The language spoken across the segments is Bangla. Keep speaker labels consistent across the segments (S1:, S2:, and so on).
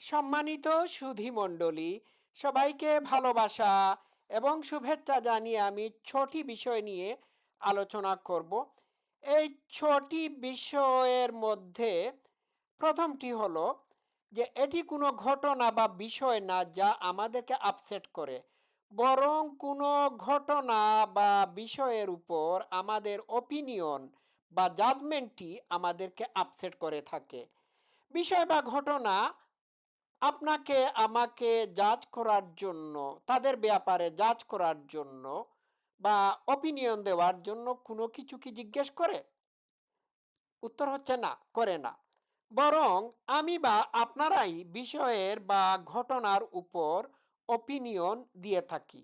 S1: সম্মানিত সুধী মণ্ডলী সবাইকে ভালোবাসা এবং শুভেচ্ছা জানিয়ে আমি ছটি বিষয় নিয়ে আলোচনা করব। এই ছটি বিষয়ের মধ্যে প্রথমটি হলো যে, এটি কোনো ঘটনা বা বিষয় না যা আমাদেরকে আপসেট করে। বরং কোনো ঘটনা বা বিষয়ের উপর আমাদের ওপিনিয়ন বা জাজমেন্টটি আমাদেরকে আপসেট করে থাকে। বিষয় বা ঘটনা আপনাকে, আমাকে জাজ করার জন্য, তাদের ব্যাপারে জাজ করার জন্য বা অপিনিয়ন দেওয়ার জন্য কোনো কিছু কি জিজ্ঞেস করে? উত্তর হচ্ছে না, করে না। বরং আমি বা আপনারাই বিষয়ের বা ঘটনার উপর অপিনিয়ন দিয়ে থাকি।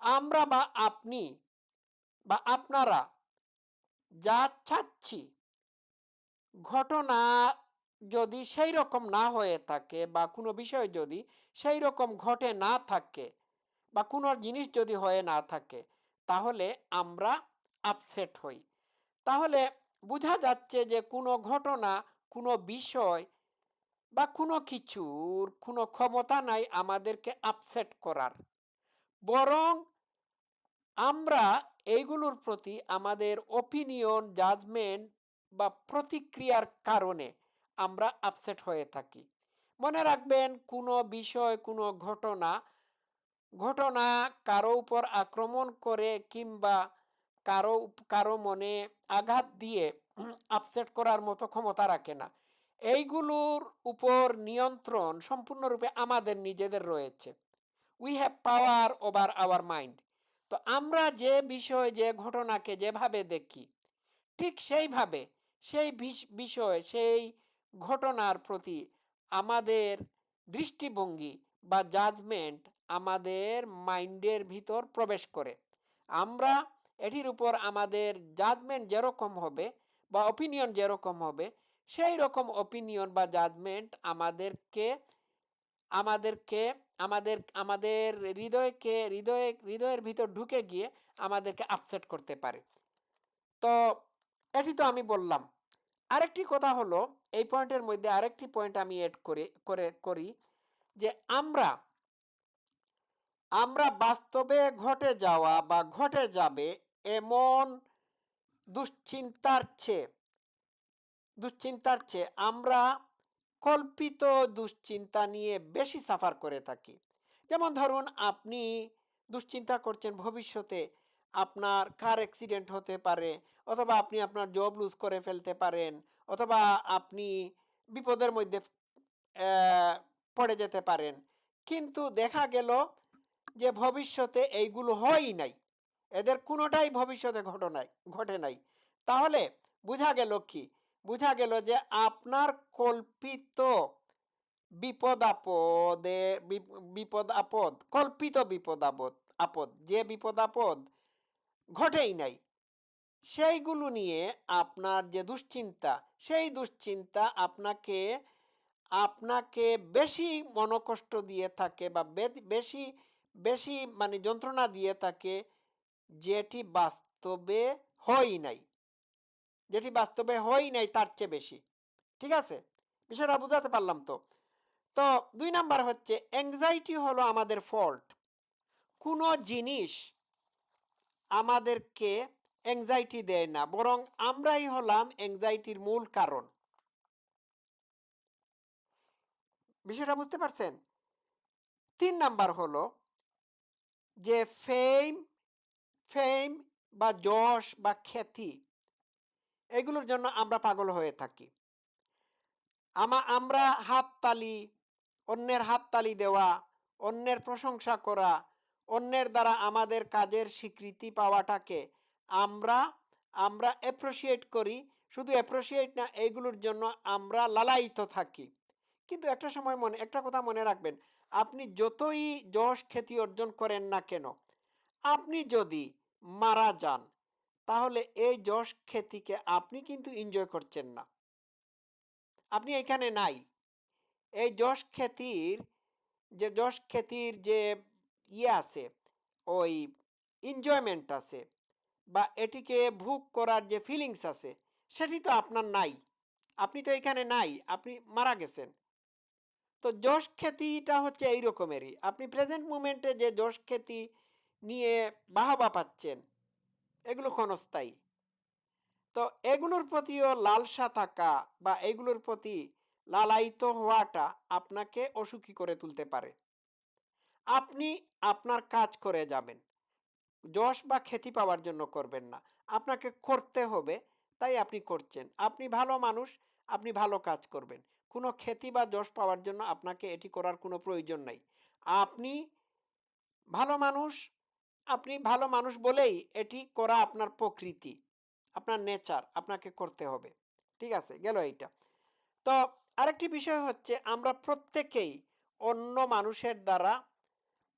S1: আমরা বা আপনি বা আপনারা যা চাচ্ছি, ঘটনা যদি সেই রকম না হয়ে থাকে বা কোনো বিষয় যদি সেই রকম ঘটে না থাকে বা কোনো জিনিস যদি হয়ে না থাকে, তাহলে আমরা আপসেট হই। তাহলে বোঝা যাচ্ছে যে কোনো ঘটনা, কোনো বিষয় বা কোনো কিছুর কোনো ক্ষমতা নাই আমাদেরকে আপসেট করার। বরং আমরা এইগুলোর প্রতি আমাদের ওপিনিয়ন জাজমেন্ট বা প্রতিক্রিয়ার কারণে আমরা আপসেট হয়ে থাকি। মনে রাখবেন কোনো বিষয় কোনো ঘটনা ঘটনা কারও উপর আক্রমণ করে কিংবা কারও কারও মনে আঘাত দিয়ে আপসেট করার মতো ক্ষমতা রাখে না। এইগুলোর উপর নিয়ন্ত্রণ সম্পূর্ণরূপে আমাদের নিজেদের রয়েছে। We have power over our mind তো আমরা যে বিষয় যে ঘটনাকে যেভাবে দেখি ঠিক সেইভাবে সেই বিষয় সেই ঘটনার প্রতি আমাদের দৃষ্টিভঙ্গি বা জাজমেন্ট আমাদের মাইন্ডের ভিতর প্রবেশ করে। আমরা এটির উপর আমাদের জাজমেন্ট যেরকম হবে বা অপিনিয়ন যেরকম হবে, সেই রকম অপিনিয়ন বা জাজমেন্ট আমাদেরকে আমাদেরকে, আমাদের আমাদের হৃদয়কে, হৃদয়ে, হৃদয়ের ভিতর ঢুকে গিয়ে আমাদেরকে আপসেট করতে পারে। তো এটি তো আমি বললাম। আরেকটি কথা হলো, এই পয়েন্টের মধ্যে আরেকটি পয়েন্ট আমি এড করে করে, করি যে আমরা আমরা বাস্তবে ঘটে যাওয়া বা ঘটে যাবে এমন দুশ্চিন্তার চেয়ে দুশ্চিন্তার চেয়ে আমরা কল্পিত দুশ্চিন্তা নিয়ে বেশি সাফার করে থাকি। যেমন ধরুন, আপনি দুশ্চিন্তা করছেন ভবিষ্যতে আপনার কার অ্যাক্সিডেন্ট হতে পারে, অথবা আপনি আপনার জব লুজ করে ফেলতে পারেন, অথবা আপনি বিপদের মধ্যে পড়ে যেতে পারেন। কিন্তু দেখা গেল যে ভবিষ্যতে এইগুলো হয়ই নাই। এদের কোনোটাই ভবিষ্যতে ঘটনায় ঘটে নাই। তাহলে বোঝা গেল কি? বোঝা গেল যে আপনার কল্পিত বিপদ আপদে বিপদ আপদ, কল্পিত বিপদ আপদ আপদ, যে বিপদ আপদ ঘটেই নাই। সেইগুলো নিয়ে আপনার যে দুশ্চিন্তা, সেই দুশ্চিন্তা আপনাকে আপনাকে বেশি মনকষ্ট দিয়ে থাকে বা বেশি বেশি মানে যন্ত্রণা দিয়ে থাকে যেটি বাস্তবে হয় নাই। যেটি বাস্তবে হয় নাই তার চেয়ে বেশি। ঠিক আছে? বিষয়টা বুঝাতে পারলাম তো? তো দুই নাম্বার হচ্ছে অ্যাংজাইটি হলো আমাদের ফল্ট কোনো জিনিস আমাদেরকে অ্যাংজাইটি দেয় না, বরং আমরাই হলাম অ্যাংজাইটির মূল কারণ। বিষয়টা বুঝতে পারছেন? তিন নাম্বার হলো যে ফেম ফেম বা যশ বা খ্যাতি, এগুলোর জন্য আমরা পাগল হয়ে থাকি। আমা, আমরা হাততালি, অন্যের হাততালি দেওয়া, অন্যের প্রশংসা করা অন্যের দ্বারা আমাদের কাজের স্বীকৃতি পাওয়াটাকে আমরা আমরা অ্যাপ্রোসিয়েট করি। শুধু অ্যাপ্রোসিয়েট না এইগুলোর জন্য আমরা লালায়িত থাকি। কিন্তু একটা সময় মনে, একটা কথা মনে রাখবেন, আপনি যতই যশ খ্যাতি অর্জন করেন না কেন, আপনি যদি মারা যান, তাহলে এই যশ খ্যাতিকে আপনি কিন্তু এনজয় করছেন না। আপনি এখানে নাই। এই যশ খ্যাতির, যে যশ খ্যাতির যে ইয়ে আছে, ওই এনজয়মেন্ট আছে বা এটিকে ভোগ করার যে ফিলিংস আছে, সেটি তো আপনার নাই। আপনি তো এখানে নাই, আপনি মারা গেছেন। তো যশ খ্যাতিটা হচ্ছে এই রকমেরই। আপনি প্রেজেন্ট মুমেন্টে যে যশ খ্যাতি নিয়ে বাহবা পাচ্ছেন, এগুলো ক্ষণস্থায়ী। তো এগুলোর প্রতিও লালসা থাকা বা এগুলোর প্রতি লালায়িত হওয়াটা আপনাকে অসুখী করে তুলতে পারে। আপনি আপনার কাজ করে যাবেন। যশ বা খ্যাতি পাওয়ার জন্য করবেন না। আপনাকে করতে হবে, তাই আপনি করছেন। আপনি ভালো মানুষ, আপনি ভালো কাজ করবেন। কোনো খ্যাতি বা যশ পাওয়ার জন্য আপনাকে এটি করার কোনো প্রয়োজন নাই। আপনি ভালো মানুষ, আপনি ভালো মানুষ বলেই এটি করা আপনার প্রকৃতি, আপনার নেচার, আপনাকে করতে হবে। ঠিক আছে, গেল এইটা। তো আরেকটি বিষয় হচ্ছে আমরা প্রত্যেকেই অন্য মানুষের দ্বারা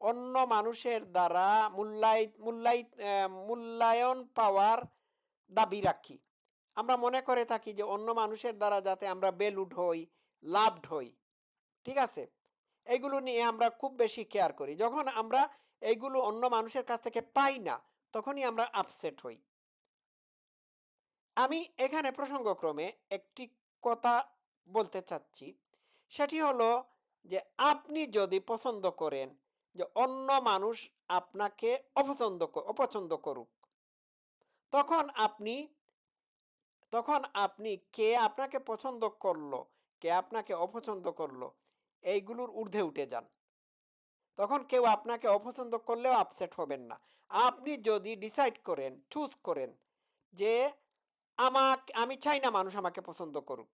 S1: অন্য মানুষের দ্বারা মূল্যায়িত আহ, মূল্যায়ন পাওয়ার দাবি রাখি। আমরা মনে করে থাকি যে অন্য মানুষের দ্বারা যাতে আমরা বেলুড হই লাভড হই ঠিক আছে? এইগুলো নিয়ে আমরা খুব বেশি কেয়ার করি। যখন আমরা এইগুলো অন্য মানুষের কাছ থেকে পাই না তখনই আমরা আপসেট হই। আমি এখানে প্রসঙ্গক্রমে একটি কথা বলতে চাচ্ছি। সেটি হলো যে আপনি যদি পছন্দ করেন যে অন্য মানুষ আপনাকে অপছন্দ অপছন্দ করুক। তখন আপনি তখন আপনি কে আপনাকে পছন্দ করল, কে আপনাকে অপছন্দ করল, এইগুলোর ঊর্ধ্বে উঠে যান। তখন কেউ আপনাকে অপছন্দ করলেও আপসেট হবেন না। আপনি যদি ডিসাইড করেন, চুজ করেন যে আমাকে, আমি চাই না মানুষ আমাকে পছন্দ করুক,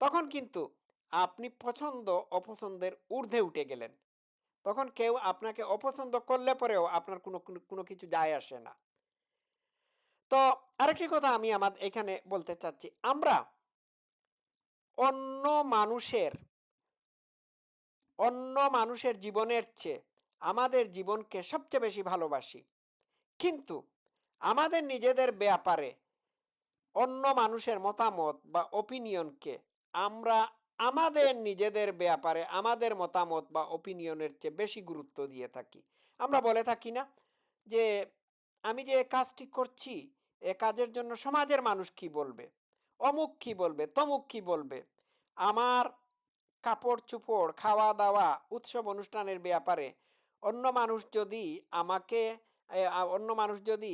S1: তখন কিন্তু আপনি পছন্দ অপছন্দের ঊর্ধ্বে উঠে গেলেন। তখন কেউ আপনাকে অপছন্দ করলে পরেও আপনার কোনো, কোনো- কিছু যায় আসে না। তো আরেকটি কথা আমি আমার এখানে বলতে চাচ্ছি। আমরা অন্য মানুষের অন্য মানুষের জীবনের চেয়ে আমাদের জীবনকে সবচেয়ে বেশি ভালোবাসি। কিন্তু আমাদের নিজেদের ব্যাপারে অন্য মানুষের মতামত বা ওপিনিয়নকে আমরা আমাদের নিজেদের ব্যাপারে, আমাদের মতামত বা ওপিনিয়নের চেয়ে বেশি গুরুত্ব দিয়ে থাকি। আমরা বলে থাকি না যে, আমি যে কাজটি করছি, এ কাজের জন্য সমাজের মানুষ কি বলবে? অমুক কি বলবে? তমুক কি বলবে? আমার কাপড় চুপড় খাওয়া দাওয়া উৎসব অনুষ্ঠানের ব্যাপারে অন্য মানুষ যদি আমাকে অন্য মানুষ যদি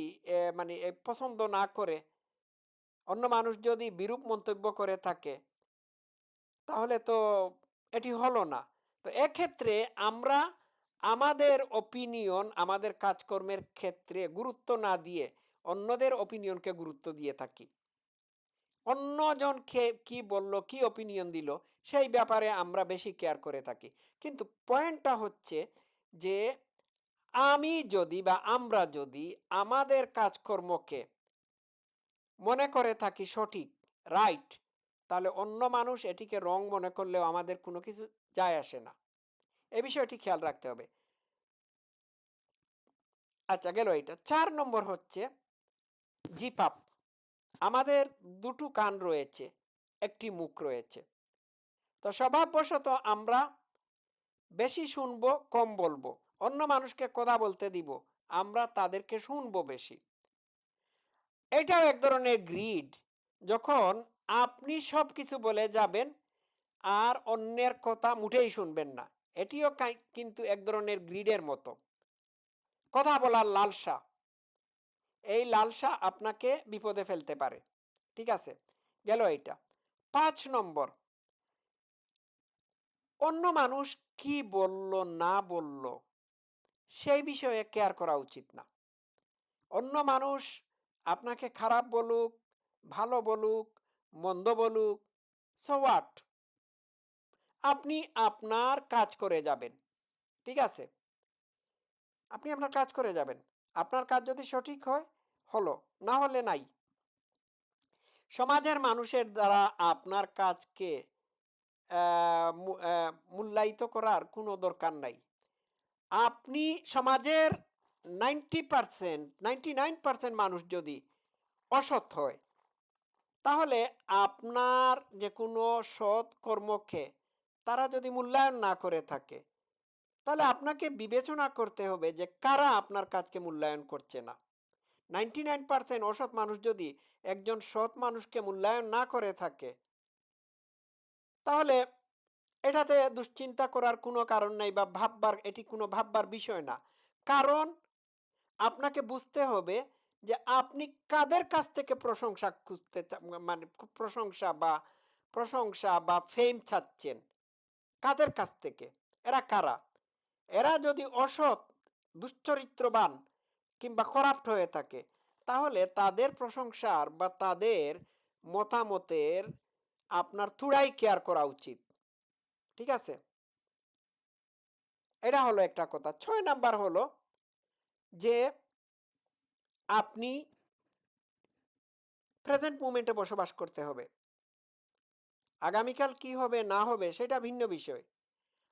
S1: মানে পছন্দ না করে, অন্য মানুষ যদি বিরূপ মন্তব্য করে থাকে তাহলে তো এটি হলো না। তো এক্ষেত্রে আমরা আমাদের অপিনিয়ন আমাদের কাজকর্মের ক্ষেত্রে গুরুত্ব না দিয়ে অন্যদের অপিনিয়নকে গুরুত্ব দিয়ে থাকি। অন্যজন কে কি বলল, কি ওপিনিয়ন দিল, সেই ব্যাপারে আমরা বেশি কেয়ার করে থাকি। কিন্তু পয়েন্টটা হচ্ছে যে আমি যদি বা আমরা যদি আমাদের কাজকর্মকে মনে করে থাকি সঠিক রাইট তাহলে অন্য মানুষ এটিকে রং মনে করলেও আমাদের কোনো কিছু যায় আসে না। এ বিষয়টি খেয়াল রাখতে হবে। আচ্ছা গেল এটা চার নম্বর হচ্ছে জিপাপ আমাদের দুটো কান রয়েছে, একটি মুখ রয়েছে। তো স্বভাববশত আমরা বেশি শুনব, কম বলব। অন্য মানুষকে কথা বলতে দিব, আমরা তাদেরকে শুনব বেশি। এটাও এক ধরনের গ্রিড। যখন আপনি সব কিছু বলে যাবেন, আর অন্যের কথা মুঠেই শুনবেন না। এটিও কিন্তু এক ধরনের গ্রিডের মতো। কথা বলার লালসা। এই লালসা আপনাকে বিপদে ফেলতে পারে। ঠিক আছে? গেল এইটা। পাঁচ নম্বর। অন্য মানুষ কি বলল, না বলল, সেই বিষয়ে কেয়ার করা উচিত না। অন্য মানুষ আপনাকে খারাপ বলুক, ভালো বলুক মন্দ বলুক সো হোয়াট আপনি আপনার কাজ করে যাবেন, ঠিক আছে? আপনি আপনার কাজ করে যাবেন। আপনার কাজ যদি সঠিক হয়, হলো, না হলে নাই। সমাজের মানুষের দ্বারা আপনার কাজকে মূল্যায়িত করার কোনো দরকার নাই। আপনি সমাজের ninety percent ninety nine percent মানুষ যদি অসৎ হয় তাহলে আপনার যে কোনো সৎ কর্মকে তারা যদি মূল্যায়ন না করে থাকে, তাহলে আপনাকে বিবেচনা করতে হবে যে কারা আপনার কাজকে মূল্যায়ন করছে না। নাইনটি নাইন পার্সেন্ট অসৎ মানুষ যদি একজন সৎ মানুষকে মূল্যায়ন না করে থাকে, তাহলে এটাতে দুশ্চিন্তা করার কোনো কারণ নাই বা ভাববার, এটি কোনো ভাববার বিষয় না। কারণ আপনাকে বুঝতে হবে যে আপনি কাদের কাছ থেকে প্রশংসা খুঁজতে মানে প্রশংসা বা প্রশংসা বা ফেম চাচ্ছেন? কাদের কাছ থেকে? এরা কারা? এরা যদি অসৎ, দুশ্চরিত্রবান কিংবা করাপ্ট হয়ে থাকে, তাহলে তাদের প্রশংসার বা তাদের মতামতের আপনার থুড়াই কেয়ার করা উচিত। ঠিক আছে? এটা হলো একটা কথা। ছয় নাম্বার হলো যে আপনি প্রেজেন্ট মুমেন্টে বসবাস করতে হবে। আগামীকাল কি হবে, না হবে, সেটা ভিন্ন বিষয়।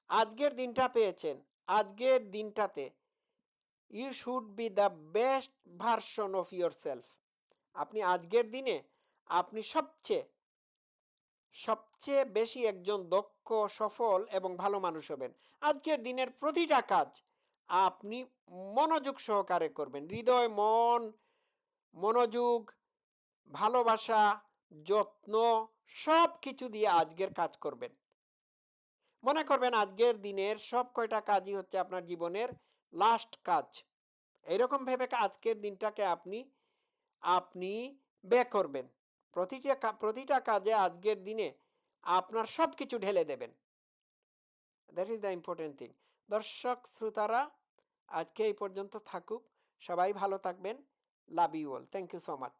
S1: আজকের দিনটা পেয়েছেন, আজকের দিনটাতে you should be the best version of yourself আপনি আজকের দিনে আপনি সবচেয়ে সবচেয়ে বেশি একজন দক্ষ, সফল এবং ভালো মানুষ হবেন। আজকের দিনের প্রতিটা কাজ আপনি মনোযোগ সহকারে করবেন। হৃদয়, মন, মনোযোগ, ভালোবাসা, যত্ন সব কিছু দিয়ে আজকের কাজ করবেন। মনে করবেন আজকের দিনের সব কয়টা কাজই হচ্ছে আপনার জীবনের লাস্ট কাজ। এইরকম ভেবে আজকের দিনটাকে আপনি আপনি বে করবেন। প্রতিটা প্রতিটা কাজে আজকের দিনে আপনার সব কিছু ঢেলে দেবেন। That is the important thing দর্শক, শ্রোতারা, আজকে এই পর্যন্ত থাকুক। সবাই ভালো থাকবেন। Love you all thank you so much